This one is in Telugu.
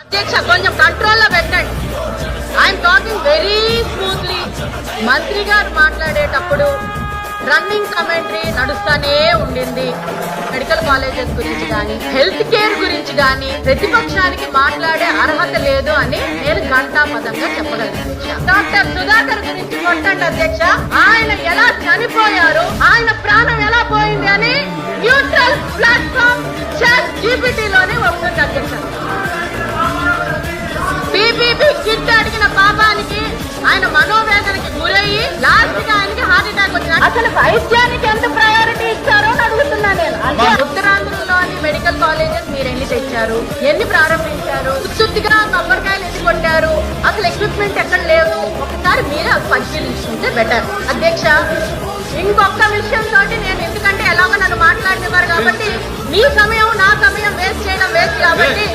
అధ్యక్ష కొంచెం కంట్రోల్లో పెట్టండి. ఐఎమ్ టాకింగ్ వెరీ స్మూత్లీ మంత్రి గారు మాట్లాడేటప్పుడు రన్నింగ్ కమెంటరీ నడుస్తానే ఉండింది. మెడికల్ కాలేజెస్ గురించి కానీ హెల్త్ కేర్ గురించి కానీ ప్రతిపక్షానికి మాట్లాడే అర్హత లేదు అని నేను ఘంటాపదంగా చెప్పగలను డాక్టర్ సుధాకర్ గురించి కొట్టండి అధ్యక్ష. ఆయన ఎలా చనిపోయారు? ఆయన ప్రాణం ఎలా పోయింది అని న్యూట్రల్ ప్లాట్ఫామ్ చాట్ జీపీటీలోనే ఉంటుంది అధ్యక్ష. మనోవేదనకి గురయ్యి లాస్ట్గా ఆయనకి హార్ట్ అటాక్ వచ్చింది అసలు వైద్యానికి ఎంత ప్రయారిటీ ఇచ్చారో అడుగుతున్నా నేను. అంటే ఉత్తరాంధ్రలోని మెడికల్ కాలేజెస్ మీరు ఎన్ని తెచ్చారు? ఎన్ని ప్రారంభించారు? ఉత్తుత్తిగా కొబ్బరికాయలు ఎన్ని కొట్టారు? అసలు ఎక్విప్మెంట్ ఎక్కడ లేదు. ఒకసారి మీరే పరిశీలించుకుంటే బెటర్ అధ్యక్ష ఇంకొక విషయం తోటి నేను ఎందుకంటే ఎలాగో నన్ను మాట్లాడినవారు కాబట్టి మీ సమయం నా సమయం వేస్ట్ చేయడం వేస్ట్ కాబట్టి